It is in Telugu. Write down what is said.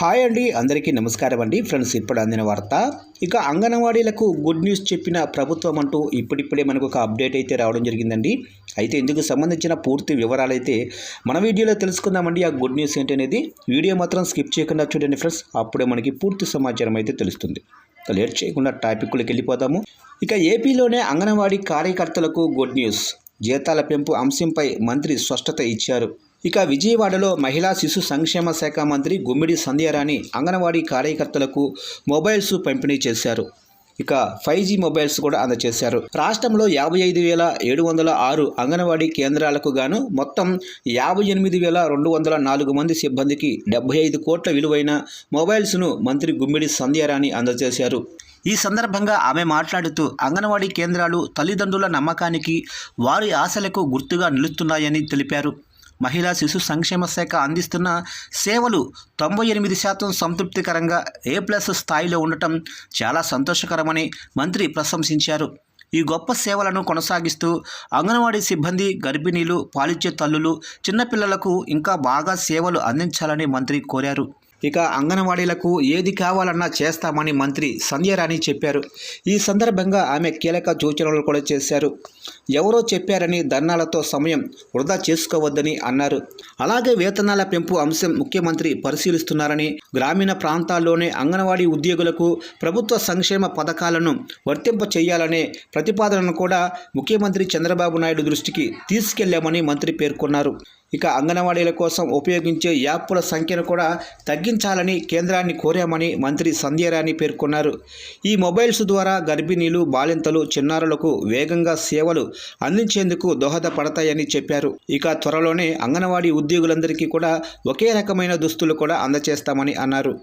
హాయ్ అండి అందరికీ నమస్కారం అండి. ఫ్రెండ్స్ ఇప్పుడు అందిన వార్త. ఇక అంగన్వాడీలకు గుడ్ న్యూస్ చెప్పిన ప్రభుత్వం అంటూ ఇప్పుడిప్పుడే మనకు ఒక అప్డేట్ అయితే రావడం జరిగిందండి. అయితే ఇందుకు సంబంధించిన పూర్తి వివరాలు అయితే మన వీడియోలో తెలుసుకుందామండి. ఆ గుడ్ న్యూస్ ఏంటనేది వీడియో మాత్రం స్కిప్ చేయకుండా చూడండి ఫ్రెండ్స్. అప్పుడే మనకి పూర్తి సమాచారం అయితే తెలుస్తుంది. లేట్ చేయకుండా టాపిక్లోకి వెళ్ళిపోదాము. ఇక ఏపీలోనే అంగన్వాడీ కార్యకర్తలకు గుడ్ న్యూస్ జీతాల పెంపు అంశంపై మంత్రి స్పష్టత ఇచ్చారు. ఇక విజయవాడలో మహిళా శిశు సంక్షేమ శాఖ మంత్రి గుమ్మిడి సంధ్యారాణి అంగన్వాడీ కార్యకర్తలకు మొబైల్స్ పంపిణీ చేశారు. ఇక ఫైవ్ జీ మొబైల్స్ కూడా అందజేశారు రాష్ట్రంలో యాభై ఐదు వేల ఏడు వందల ఆరు అంగన్వాడీ కేంద్రాలకు గాను మొత్తం యాభై ఎనిమిది వేల రెండు వందల నాలుగు మంది సిబ్బందికి డెబ్బై ఐదు కోట్ల విలువైన మొబైల్స్ను మంత్రి గుమ్మిడి సంధ్యారాణి అందజేశారు. ఈ సందర్భంగా ఆమె మాట్లాడుతూ అంగన్వాడీ కేంద్రాలు తల్లిదండ్రుల నమ్మకానికి వారి ఆశలకు గుర్తుగా నిలుస్తున్నాయని తెలిపారు. మహిళా శిశు సంక్షేమ శాఖ అందిస్తున్న సేవలు తొంభై ఎనిమిది శాతం సంతృప్తికరంగా ఏ ప్లస్ స్థాయిలో ఉండటం చాలా సంతోషకరమని మంత్రి ప్రశంసించారు. ఈ గొప్ప సేవలను కొనసాగిస్తూ అంగన్వాడీ సిబ్బంది గర్భిణీలు పాలిచ్చే తల్లులు చిన్నపిల్లలకు ఇంకా బాగా సేవలు అందించాలని మంత్రి కోరారు. ఇక అంగన్వాడీలకు ఏది కావాలన్నా చేస్తామని మంత్రి సంధ్యారాణి చెప్పారు. ఈ సందర్భంగా ఆమె కీలక సూచనలు కూడా చేశారు. ఎవరో చెప్పారని ధర్నాలతో సమయం వృధా చేసుకోవద్దని అన్నారు. అలాగే వేతనాల పెంపు అంశం ముఖ్యమంత్రి పరిశీలిస్తున్నారని గ్రామీణ ప్రాంతాల్లోనే అంగన్వాడీ ఉద్యోగులకు ప్రభుత్వ సంక్షేమ పథకాలను వర్తింప చేయాలనే ప్రతిపాదనను కూడా ముఖ్యమంత్రి చంద్రబాబు నాయుడు దృష్టికి తీసుకెళ్ళామని మంత్రి పేర్కొన్నారు. ఇక అంగన్వాడీల కోసం ఉపయోగించే యాప్ల సంఖ్యను కూడా తగ్గించాలని కేంద్రాన్ని కోరామని మంత్రి సంధ్యారాణి పేర్కొన్నారు. ఈ మొబైల్స్ ద్వారా గర్భిణీలు బాలింతలు చిన్నారులకు వేగంగా సేవలు అందించేందుకు దోహదపడతాయని చెప్పారు. ఇక త్వరలోనే అంగన్వాడీ ఉద్యోగులందరికీ కూడా ఒకే రకమైన దుస్తులు కూడా అందజేస్తామని అన్నారు.